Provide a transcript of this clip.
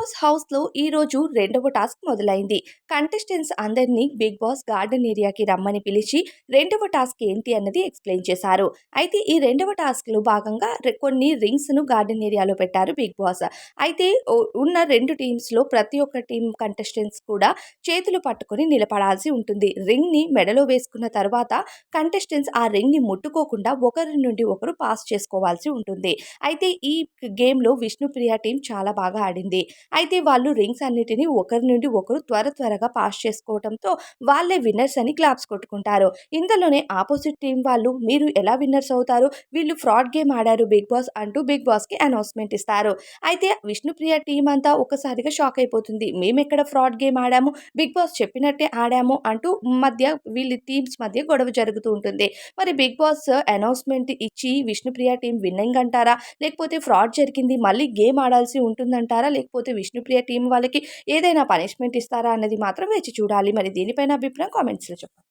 Boss హౌస్లో ఈ రోజు రెండవ టాస్క్ మొదలైంది. కంటెస్టెంట్స్ అందరినీ బిగ్ బాస్ గార్డెన్ ఏరియాకి రమ్మని పిలిచి రెండవ టాస్క్ ఏంటి అన్నది ఎక్స్ప్లెయిన్ చేశారు. అయితే ఈ రెండవ టాస్క్లో భాగంగా కొన్ని రింగ్స్ను గార్డెన్ ఏరియాలో పెట్టారు బిగ్ బాస్. అయితే ఉన్న రెండు టీమ్స్లో ప్రతి ఒక్క టీం కంటెస్టెంట్స్ కూడా చేతులు పట్టుకొని నిలబడాల్సి ఉంటుంది. రింగ్ని మెడలో వేసుకున్న తర్వాత కంటెస్టెంట్స్ ఆ రింగ్ని ముట్టుకోకుండా ఒకరి నుండి ఒకరు పాస్ చేసుకోవాల్సి ఉంటుంది. అయితే ఈ గేమ్లో విష్ణుప్రియ టీం చాలా బాగా ఆడింది. అయితే వాళ్ళు రింగ్స్ అన్నిటిని ఒకరి నుండి ఒకరు త్వర త్వరగా పాస్ చేసుకోవడంతో వాళ్ళే విన్నర్స్ అని క్లాప్స్ కొట్టుకుంటారు. ఇందులోనే ఆపోజిట్ టీం వాళ్ళు మీరు ఎలా విన్నర్స్ అవుతారు? వీళ్ళు ఫ్రాడ్ గేమ్ ఆడారు బిగ్ బాస్ అంటూ బిగ్ బాస్కి అనౌన్స్మెంట్ ఇస్తారు. అయితే విష్ణుప్రియ టీం అంతా ఒకసారిగా షాక్ అయిపోతుంది. మేము ఎక్కడ ఫ్రాడ్ గేమ్ ఆడాము? బిగ్ బాస్ చెప్పినట్టే ఆడాము అంటూ మధ్య వీళ్ళ టీమ్స్ మధ్య గొడవ జరుగుతూ ఉంటుంది. మరి బిగ్ బాస్ అనౌన్స్మెంట్ ఇచ్చి విష్ణుప్రియ టీం విన్నింగ్ అంటారా? లేకపోతే ఫ్రాడ్ జరిగింది మళ్ళీ గేమ్ ఆడాల్సి ఉంటుందంటారా? లేకపోతే విష్ణుప్రియ టీం వాళ్ళకి ఏదైనా పనిష్మెంట్ ఇస్తారా అన్నది మాత్రం వేచి చూడాలి. మరి దీనిపైన అభిప్రాయం కామెంట్స్లో చెప్పండి.